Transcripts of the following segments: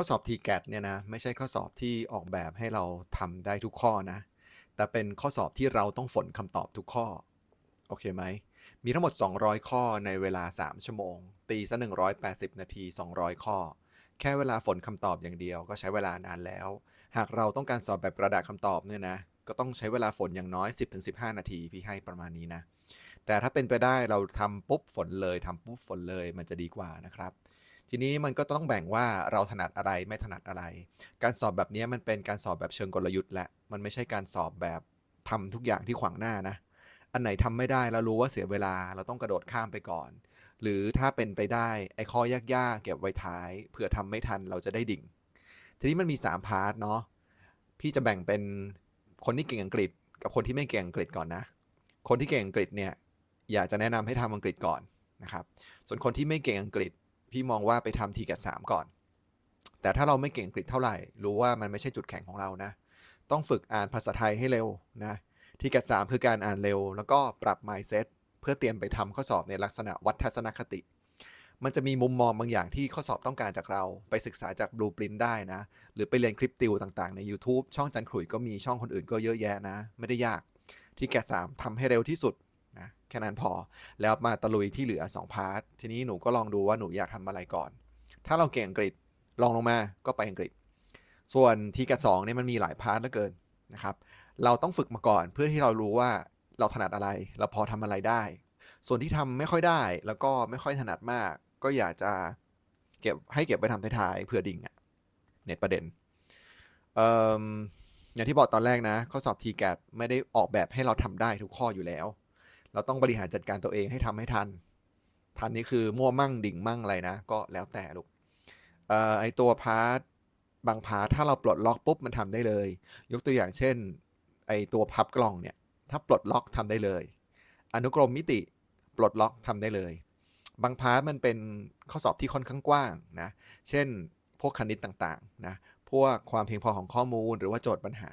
ข้อสอบ TGAT เนี่ยนะไม่ใช่ข้อสอบที่ออกแบบให้เราทำได้ทุกข้อนะ แต่เป็นข้อสอบที่เราต้องฝนคำตอบทุกข้อ โอเคไหม มีทั้งหมด 200 ข้อในเวลา 3 ชั่วโมง ตีซะ 180 นาที 200 ข้อ แค่เวลาฝนคำตอบอย่างเดียวก็ใช้เวลานานแล้ว หากเราต้องการสอบแบบกระดาษคำตอบเนี่ยนะ ก็ต้องใช้เวลาฝนอย่างน้อย 10-15 นาที พี่ให้ประมาณนี้นะ แต่ถ้าเป็นไปได้เราทำปุ๊บฝนเลยทำปุ๊บฝนเลยมันจะดีกว่านะครับ ทีนี้มันก็ต้องแบ่งว่าเราถนัดอะไรไม่ถนัดอะไร การสอบแบบนี้มันเป็นการสอบแบบเชิงกลยุทธ์และ มันไม่ใช่การสอบแบบทำทุกอย่างที่ขวางหน้านะ อันไหนทำไม่ได้เรารู้ว่าเสียเวลาเราต้องกระโดดข้ามไปก่อน หรือถ้าเป็นไปได้ไอ้ข้อยากๆเก็บไว้ท้ายเผื่อทำไม่ทันเราจะได้ดิ่ง ทีนี้มันมี3พาร์ทเนาะพี่จะแบ่งเป็นคนที่เก่งอังกฤษ กับคนที่ไม่เก่งอังกฤษก่อนนะ คนที่เก่งอังกฤษเนี่ยอยากจะแนะนำให้ทำอังกฤษก่อนนะครับ ส่วนคนที่ไม่เก่งอังกฤษ พี่มองว่าไปทำทีแกสามก่อน แต่ถ้าเราไม่เก่งอังกฤษเท่าไหร่ รู้ว่ามันไม่ใช่จุดแข็งของเรานะ ต้องฝึกอ่านภาษาไทยให้เร็วนะทีแกสามคือการอ่านเร็ว แล้วก็ปรับ mindset เพื่อเตรียมไปทำข้อสอบในลักษณะวัดทัศนคติ มันจะมีมุมมองบางอย่างที่ข้อสอบต้องการจากเรา ไปศึกษาจากบลูปรินได้นะ หรือไปเรียนคลิปติวต่างๆใน YouTube ช่องจันขลุยก็มีช่องคนอื่นก็เยอะแยะนะ ไม่ได้ยาก ที่แกสามทำให้เร็วที่สุด แค่นั้นพอ แล้วมาตะลุยที่เหลือ 2 พาร์ท ทีนี้หนูก็ลองดูว่าหนูอยากทำอะไรก่อน ถ้าเราเก่งอังกฤษลองลงมาก็ไปอังกฤษ ส่วนทีแกสองเนี่ยมันมีหลายพาร์ทเหลือเกินนะครับ เราต้องฝึกมาก่อนเพื่อที่เรารู้ว่าเราถนัดอะไร เราพอทำอะไรได้ ส่วนที่ทำไม่ค่อยได้ แล้วก็ไม่ค่อยถนัดมาก ก็อยากจะเก็บให้เก็บไว้ทำท้ายๆเพื่อดิ่งอะเน็ตประเด็นเอ่มอย่างที่บอกตอนแรกนะ ข้อสอบ TGAT ไม่ได้ออกแบบให้เราทำได้ทุกข้ออยู่แล้ว เราต้องบริหารจัดการตัวเองให้ทำให้ทัน ทันนี่คือมั่วมั่งดิ่งมั่งอะไรนะ ก็แล้วแต่ลูกเอ่อไอตัวพาร์ทบางพาร์ทถ้าเราปลดล็อกปุ๊บมันทำได้เลย ยกตัวอย่างเช่น ไอตัวพับกล่องเนี่ย ถ้าปลดล็อกทำได้เลย อนุกรมมิติปลดล็อกทำได้เลย บางพาร์ทมันเป็นข้อสอบที่ค่อนข้างกว้างนะ เช่นพวกคณิตต่างๆนะ พวกความเพียงพอของข้อมูลหรือว่าโจทย์ปัญหา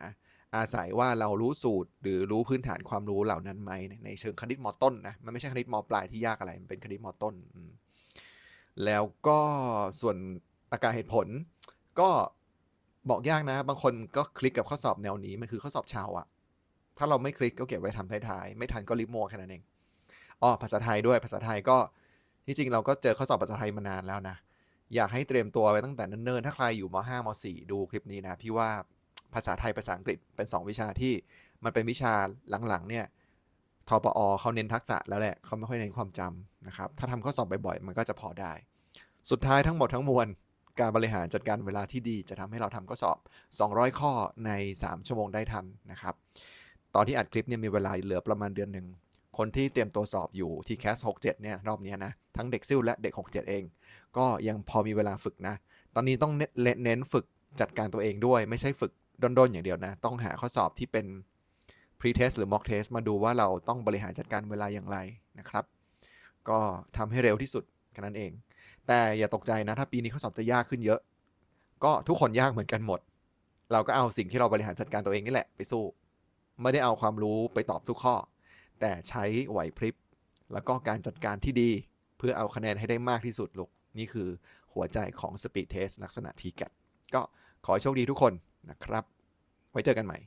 อาศัยว่าเรารู้สูตรหรือรู้พื้นฐานความรู้เหล่านั้นไหมในเชิงคณิตมอต้นนะมันไม่ใช่คณิตมอปลายที่ยากอะไร มันเป็นคณิตมอต้น แล้วก็ส่วนตรรกะเหตุผล ก็บอกยากนะ บางคนก็คลิกกับข้อสอบแนวนี้ มันคือข้อสอบชาวอะถ้าเราไม่คลิกก็เก็บไว้ทำท้ายๆไม่ทันก็รีบโมวแค่นั้นเองอ๋อภาษาไทยด้วยภาษาไทยก็ที่จริงเราก็เจอข้อสอบภาษาไทยมานานแล้วนะอยากให้เตรียมตัวไว้ตั้งแต่เนิ่นๆ ถ้าใครอยู่ม .5 ม .4 ดูคลิปนี้นะ พี่ว่า ภาษาไทยภาษาอังกฤษเป็น 2 วิชาที่มันเป็นวิชาหลังๆเนี่ยทปอเขาเน้นทักษะแล้วแหละเขาไม่ค่อยเน้นความจำนะครับ ถ้าทำข้อสอบบ่อยๆ มันก็จะพอได้ สุดท้ายทั้งหมดทั้งมวล การบริหารจัดการเวลาที่ดีจะทำให้เราทำข้อสอบ 200 ข้อใน 3 ชั่วโมงได้ทันนะครับ ตอนที่อัดคลิปเนี่ยมีเวลาเหลือประมาณเดือนหนึ่ง คนที่เตรียมตัวสอบอยู่ที่แคส67 เนี่ยรอบนี้นะ ทั้งเด็กซิ่วและเด็ก 67 เอง ก็ยังพอมีเวลาฝึกนะ ตอนนี้ต้องเน้นเน้นฝึกจัดการตัวเองด้วย ไม่ใช่ฝึก ด้นๆอย่างเดียวนะ ต้องหาข้อสอบที่เป็น pre-test หรือ mock test มาดูว่าเราต้องบริหารจัดการเวลาอย่างไรนะครับ ก็ทำให้เร็วที่สุดแค่นั้นเอง แต่อย่าตกใจนะถ้าปีนี้ข้อสอบจะยากขึ้นเยอะ ก็ทุกคนยากเหมือนกันหมด เราก็เอาสิ่งที่เราบริหารจัดการตัวเองนี่แหละไปสู้ ไม่ได้เอาความรู้ไปตอบทุกข้อ แต่ใช้ไหวพริบ แล้วก็การจัดการที่ดี เพื่อเอาคะแนนให้ได้มากที่สุดลูกนี่คือหัวใจของ Speed Test ลักษณะ t g a t ก็ขอโชคดีทุกคน นะครับ ไว้เจอกันใหม่